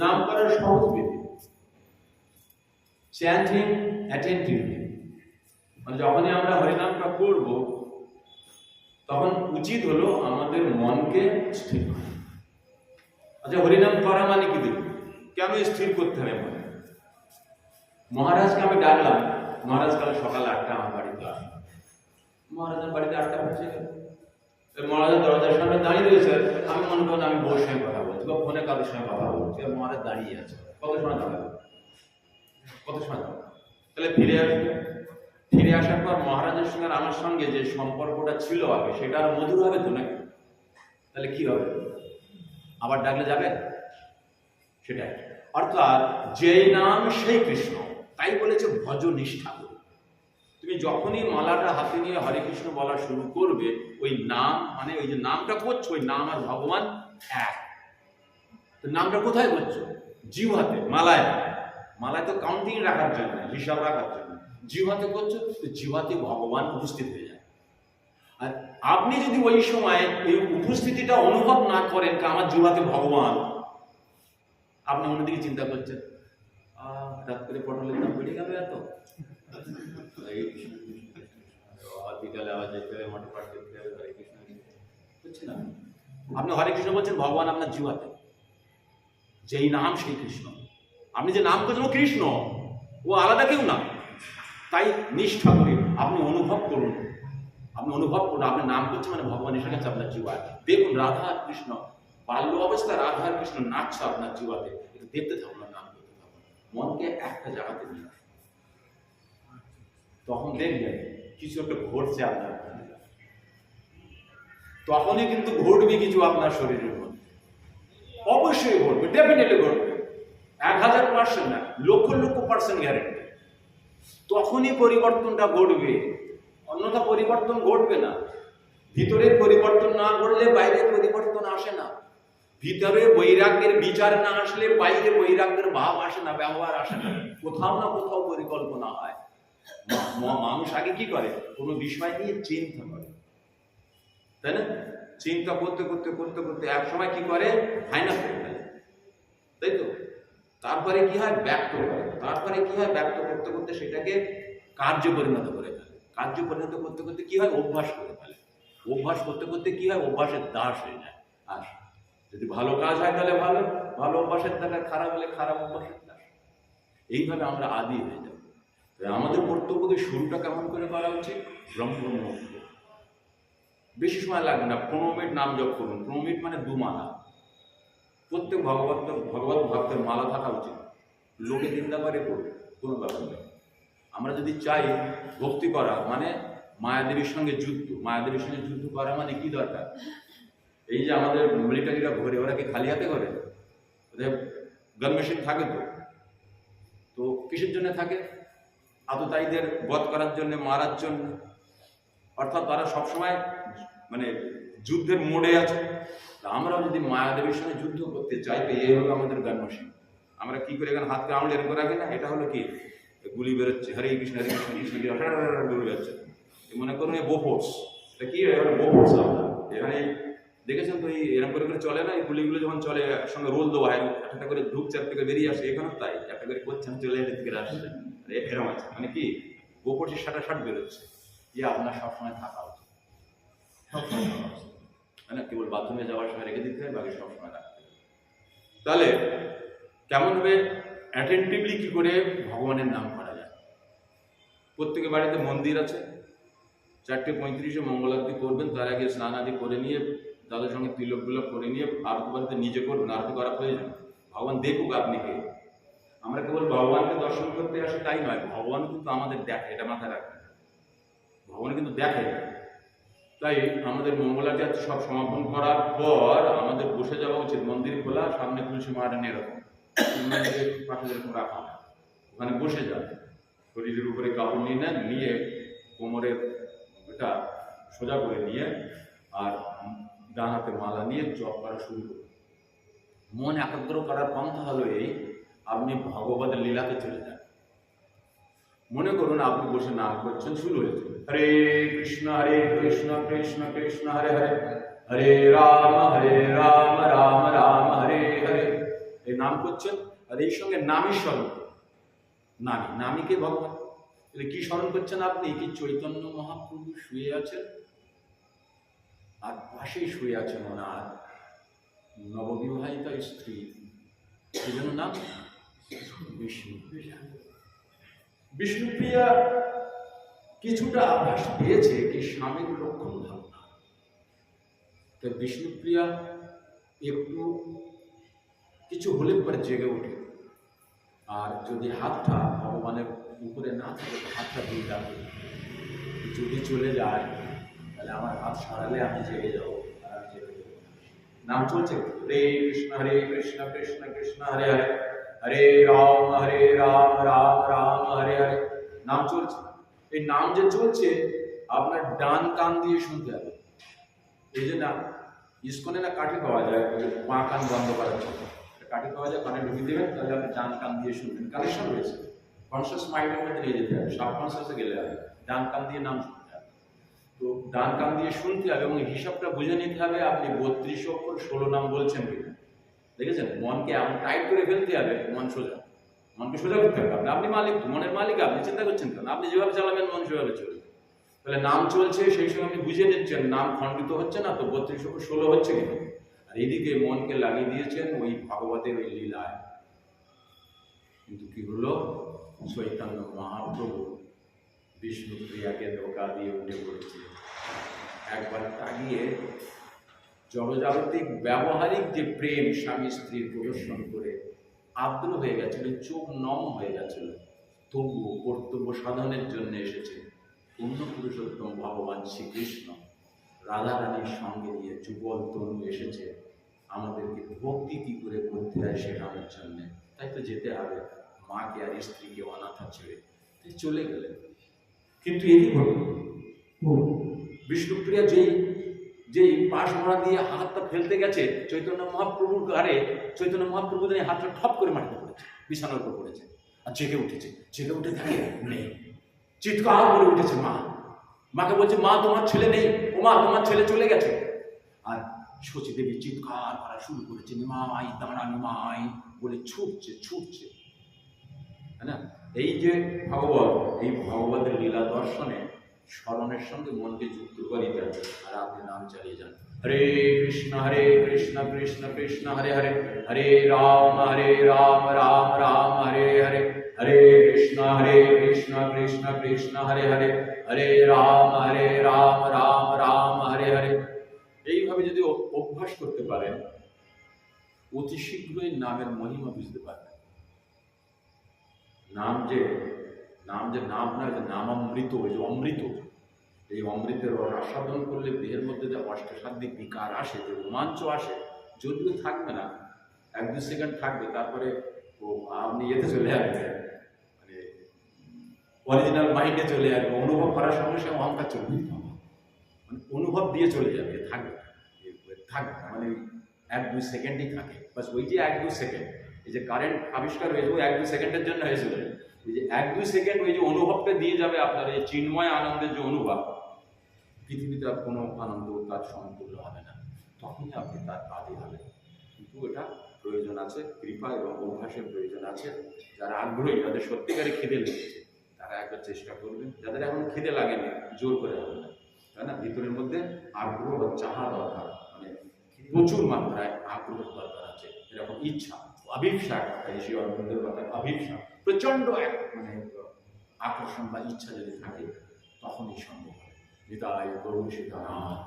নাম করার সহজ বিধি চ্যান্টিং অ্যাটেন্টিভলি মানে যখনই আমরা হরিনামটা করব, তখন উচিত হলো আমাদের মনকে স্থির করা। আচ্ছা হরিনাম করা মানে কি দেখুন? কেন স্থির করতে হবে মনে মহারাজকে আমি ডাকলাম। মহারাজ কাল সকাল আটটা আমার বাড়িতে আসলাম মহারাজের বাড়িতে আটটা হচ্ছে মহারাজের দরজার সামনে দাঁড়িয়ে রয়েছে। আমি মনে করেন আমি সঙ্গে কথা বা ফোনে কারোর সঙ্গে কথা বলছি মহারাজ দাঁড়িয়ে আছে। কত সময় দাঁড়াবে কত সময় দাঁড়াবে তাহলে ফিরে আসবে ফিরে আসার পর মহারাজের সঙ্গে আমার সঙ্গে যে সম্পর্কটা ছিল আগে সেটা আর মধুর হবে তো নাকি? তাহলে কি হবে? আবার ডাকলে যাবে? সেটাই। অর্থাৎ যেই নাম সেই কৃষ্ণ। তাই বলেছে ভজ নিষ্ঠা তুমি যখনই মালাটা হাতে নিয়ে হরে কৃষ্ণ বলা শুরু করবে ওই নাম মানে ওই যে নামটা করছ ওই নাম আর ভগবান এক। তো নামটা কোথায় করছ জিহাতে মালায়। মালায় তো কাউন্টিং রাখার জন্য, হিসাব রাখার জন্য। জিহাতে করছ, তো জিহাতে ভগবান উপস্থিত হয়ে যায় আর আপনি যদি ওই সময় এই উপস্থিতিটা অনুভব না করেন আমার জিহাতে ভগবান, আপনি অন্যদিকে চিন্তা করছেন হঠাৎ করে পটলের দাম বেড়ে গেল এত? আবার আপনি হরে কৃষ্ণ বলছেন, ভগবান আপনার জিহাতে যেই নাম সেই কৃষ্ণ। আপনি যে নাম করছেন কৃষ্ণ, ও আলাদা কেউ না। তাই নিষ্ঠা করে আপনি অনুভব করুন। আপনি অনুভব করুন আপনি নাম করছেন মানে ভগবান এসে গেছে আপনার জীবায় দেখুন, রাধা কৃষ্ণ, বাল্য অবস্থা রাধা কৃষ্ণ নাচছে আপনার জীবাতে একটু দেখতে থাকুন আর নাম করতে থাকুন। মনকে একটা জায়গাতে নিয়ে তখন দেখবেন, কিছু একটা ঘটছে আপনার তখনই কিন্তু ঘটবে কিছু আপনার শরীরের মধ্যে। অবশ্যই ঘটবে ডেফিনেটলি ঘটবে। এক হাজার পার্সেন্ট না, লক্ষ লক্ষ পার্সেন্ট গ্যারেন্টি তখনই পরিবর্তনটা ঘটবে। অন্যথা পরিবর্তন ঘটবে না। ভিতরের পরিবর্তন না ঘটলে বাইরের পরিবর্তন আসে না। ভিতরে বৈরাগ্যের বিচার না আসলে বাইরে বৈরাগ্যের ভাব আসে না, ব্যবহার আসে না। কোথাও না কোথাও পরিকল্পনা হয়। মানুষ আগে কি করে? কোনো বিষয় নিয়ে চিন্তা করে। তাই না? চিন্তা করতে করতে করতে করতে এক সময় কি করে? ফাইনাল করে ফেলে তাই তো? তারপরে কি হয়? ব্যক্ত করে তারপরে কি হয়? ব্যক্ত করতে করতে সেটাকে কার্য পরিণত করে ফেলে। কার্য পরিণত করতে করতে কি হয়? অভ্যাস করে ফেলে। অভ্যাস করতে করতে কি হয়? অভ্যাসের দাস হয়ে যায়। আর যদি ভালো কাজ হয় তাহলে ভালো। ভালো অভ্যাসের দাস খারাপ হলে খারাপ অভ্যাসের দাস। এইভাবে আমরা আদি হয়ে যাব। আমাদের কর্তব্যকে শুরুটা কেমন করে করা উচিত? ব্রহ্মমুখ বেশি সময় লাগবে না, পনেরো মিনিট নাম জপ করুন। পনেরো মিনিট মানে দু মালা। প্রত্যেক ভগবত ভগবত ভক্তের মালা থাকা উচিত। লোকে নিন্দা করে করবে, কোনো ব্যাপার নেই। আমরা যদি চাই ভক্তি করা মানে মায়াদেবীর সঙ্গে যুদ্ধ। মায়াদেবীর সঙ্গে যুদ্ধ করা মানে কি দরকার? এই যে আমাদের মিলিটারিরা ঘরে, ওরা কি খালি হাতে করে ওদের গান মেশিন থাকে তো? তো কিসের জন্য থাকে? আততায়ীদের বধ করার জন্য, মারার জন্য। অর্থাৎ তারা সবসময় মানে যুদ্ধের মোড়ে আছে। তা আমরাও যদি মায়াদেবীর সঙ্গে যুদ্ধ করতে চাই, তো এই হলো আমাদের গান আমরা কি করে এখানে হাতকে আঙুল এরকম রাখি না? এটা হলো কি? গুলি বেরোচ্ছে, হরে কৃষ্ণ হরে কৃষ্ণ কৃষ্ণ গুলি বেরোচ্ছে। মনে করুন এই বোফোর্স এটা কি? বোফোর্স এখানে দেখেছেন তো এই এরকম করে করে চলে না? এই গুলিগুলো যখন চলে, একসঙ্গে রোল দেওয়া হয়, একটা করে ঢুকছে এক থেকে বেরিয়ে আসে এখানেও তাই। একটা করে করছেন চলে থেকে আসছে এরকম আছে। মানে কি? বোফোর্সের সাটা শাট বেরোচ্ছে। ইয়ে আপনার সবসময় থাকা উচিত। থাকা উচিত। মানে কেবল বাথরুমে যাওয়ার সময় রেখে দিতে হয়, বাকি সবসময় রাখতে হবে তাহলে কেমনভাবে অ্যাটেন্টিভলি কি করে ভগবানের নাম করা যায়? প্রত্যেকের বাড়িতে মন্দির আছে। চারটে পঁয়ত্রিশে মঙ্গলারতি করবেন, তার আগে স্নান আদি করে নিয়ে তাদের সঙ্গে তিলক বিলক করে নিয়ে, আরতি বাড়িতে নিজে করবেন আরতি করা প্রয়োজন। ভগবান দেখুক আপনি কে। আমরা কেবল ভগবানকে দর্শন করতে আসি, তাই নয় ভগবান কিন্তু আমাদের দেখে, এটা মাথায় রাখবেন। ভগবান কিন্তু দেখে। তাই আমাদের মঙ্গলাটি আছে সব সমাপন করার পর আমাদের বসে যাওয়া উচিত মন্দির খোলা, সামনে তুলসী মারান এরকম। পাশে যেরকম রাখা। ওখানে বসে যান। শরীরের উপরে কাপড় নিয়ে নেন, নিয়ে কোমরের এটা সোজা করে নিয়ে আর ডান হাতে মালা নিয়ে জপ করা শুরু করুন। মন একাগ্র করার পন্থা হলো এই, আপনি ভগবতের লীলাতে চলে যান। মনে করুন আপনি বসে নাম করছেন, শুরু হয়েছে। হরে কৃষ্ণ হরে কৃষ্ণ কৃষ্ণ কৃষ্ণ হরে হরে হরে রাম হরে রাম রাম রাম হরে হরে এই নাম করছেন আর এই সঙ্গে নামই স্মরণ। নামী নামীকে ভগবান? তাহলে কি স্মরণ করছেন আপনি? কি চৈতন্য মহাপ্রভু শুয়ে আছেন? আর পাশেই শুয়ে আছেন ওনার নববিবাহিতা স্ত্রী। সেই জন্য নাম? বিষ্ণুপ্রিয়া। বিষ্ণুপ্রিয়া কিছুটা আভাস পেয়েছে কি স্বামীর লক্ষণ ভালো না তো বিষ্ণুপ্রিয়া একটু কিছু হলে পরে জেগে ওঠে। আর যদি হাতটা ভগবানের উপরে না থাকে, হাতটা দিয়ে রাখবে যদি চলে যায়, তাহলে আমার হাত সারালে আমি জেগে যাব নাম চলছে হরে কৃষ্ণ হরে কৃষ্ণ কৃষ্ণ কৃষ্ণ, হরে হরে। হরে রাম হরে রাম রাম রাম, হরে হরে। নাম চলছে। এই নাম যে চলছে, আপনার ডান কান দিয়ে শুনতে হবে। এই যে না ইস্কনে না কাঠি পাওয়া যায় বাঁ কান বন্ধ করার জন্য। কাঠি পাওয়া যায়, কানে ঢুকিয়ে দেবেন, তাহলে আপনি ডান কান দিয়ে শুনবেন। কানেকশন রয়েছে। কনসিয়াস মাইন্ডের মধ্যে নিয়ে যেতে হবে। সাবকনসিয়াসে গেলে হবে। ডান কান দিয়ে নাম শুনতে হবে। তো ডান কান দিয়ে শুনতে হবে এবং হিসাবটা বুঝে নিতে হবে, আপনি বত্রিশ অক্ষর ষোলো নাম বলছেন কিনা। দেখেছেন? মনকে এমন টাইট করে ফেলতে হবে, মন সোজা। মনকে সোজা করতে হবে। আপনি আপনি মালিক, মনের মালিক, আপনি চিন্তা করছেন কেন? আপনি যেভাবে চালাবেন, মন সেভাবে চলবে। তাহলে নাম চলছে, সেই সময় আপনি বুঝে নিচ্ছেন, নাম খণ্ডিত হচ্ছে না, তো বত্রিশ ষোলো হচ্ছে কিনা? আর এইদিকে মনকে লাগিয়ে দিয়েছেন ওই ভাগবতের ওই লীলায়। কিন্তু কি হলো? চৈতন্য মহাপ্রভু বিষ্ণুপ্রিয়াকে ধোকা দিয়ে উঠে পড়েছে একবার তাগিয়ে জগজাগতিক ব্যবহারিক যে প্রেম স্বামী স্ত্রীর প্রদর্শন করে আদ্র হয়ে গেছিল চোখ নম হয়ে গেছিল। তবুও কর্তব্য সাধনের জন্য এসেছে। পূর্ণ পুরুষোত্তম ভগবান শ্রীকৃষ্ণ রাধারানীর সঙ্গে নিয়ে যুগল তরু এসেছে। আমাদেরকে ভক্তি কি করে করতে হয় শেখানোর জন্য। তাই তো যেতে হবে। মাকে আর স্ত্রীকে অনাথা ছেড়ে চলে গেলেন। কিন্তু এই ঘটল বিষ্ণুপ্রিয়া যেই যেই পাশ ভরা দিয়ে হাতটা ফেলতে গেছে, চৈতন্য মহাপ্রভুর ঘরে চৈতন্য মহাপ্রভু দিয়ে হাতটা ঠপ করে মাটিতে পড়েছে, বিছানার উপর পড়েছে। আর জেগে উঠেছে, জেগে উঠে দেখে নেই। চিৎকার করে উঠেছে মা। মাকে বলছে, মা, তোমার ছেলে নেই। ও মা, তোমার ছেলে চলে গেছে। আর শচী দেবী চিৎকার করা শুরু করেছে, নিমাই, দাঁড়া নিমাই, বলে ছুটছে ছুটছে। না? এই যে ভগবত, এই ভগবতের লীলা দর্শনে স্মরণের সঙ্গে মনকে যুক্ত করিতে হবে। আর আপনি নাম চালিয়ে যান। হরে কৃষ্ণ হরে কৃষ্ণ কৃষ্ণ কৃষ্ণ, হরে হরে। হরে রাম হরে রাম রাম রাম, হরে হরে। হরে কৃষ্ণ হরে কৃষ্ণ কৃষ্ণ কৃষ্ণ, হরে হরে। হরে রাম হরে রাম রাম রাম, হরে হরে। এইভাবে যদি অভ্যাস করতে পারেন, অতি শীঘ্রই নামের মহিমা বুঝতে পারবেন। নাম যে নাম যে নাম নয় যে নাম অমৃত ওই যে অমৃত, এই অমৃতের আস্বাদন করলে দেহের মধ্যে যে অষ্টসাধ্বিক বিকার আসে, যে রোমাঞ্চ আসে যদিও থাকবে না এক দু সেকেন্ড থাকবে, তারপরে ও আপনি এতে চলে আসবে মানে অরিজিনাল মাইন্ডে চলে আসবে, অনুভব করার সঙ্গে সঙ্গে অহংকার চলে যেতে। মানে অনুভব দিয়ে চলে যাবে থাকবে না। থাকবে না। মানে এক দুই সেকেন্ডই থাকে বাস ওই যে এক দু সেকেন্ড, এই যে কারেন্ট আবিষ্কার হয়েছে ওই এক দু সেকেন্ডের জন্য হয়েছিল এই যে এক দুই সেকেন্ড ওই যে অনুভবটা দিয়ে যাবে আপনার এই চিন্ময় আনন্দের যে অনুভব, পৃথিবীতে আর কোনো আনন্দ তার সমতুল্য হবে না। তখনই আপনি তার কাজে হবেন। কিন্তু এটা প্রয়োজন আছে, কৃপা এবং অভ্যাসের প্রয়োজন আছে। যারা আগ্রহী, যাদের সত্যিকারে খিদে লেগেছে, তারা একবার চেষ্টা করবেন। যাদের এখন খিদে লাগেনি, জোর করে হবে না। তাই না? ভিতরের মধ্যে আগ্রহ বা চাহা দরকার মানে প্রচুর মাত্রায় আগ্রহ দরকার আছে। এরকম ইচ্ছা এই শ্রী অরবিন্দের কথা অভিপ্সা। প্রচণ্ড এক মানে আকর্ষণ বা ইচ্ছা যদি থাকে তখনই সম্ভব হয়। হৃদয় গৌর সীতানাথ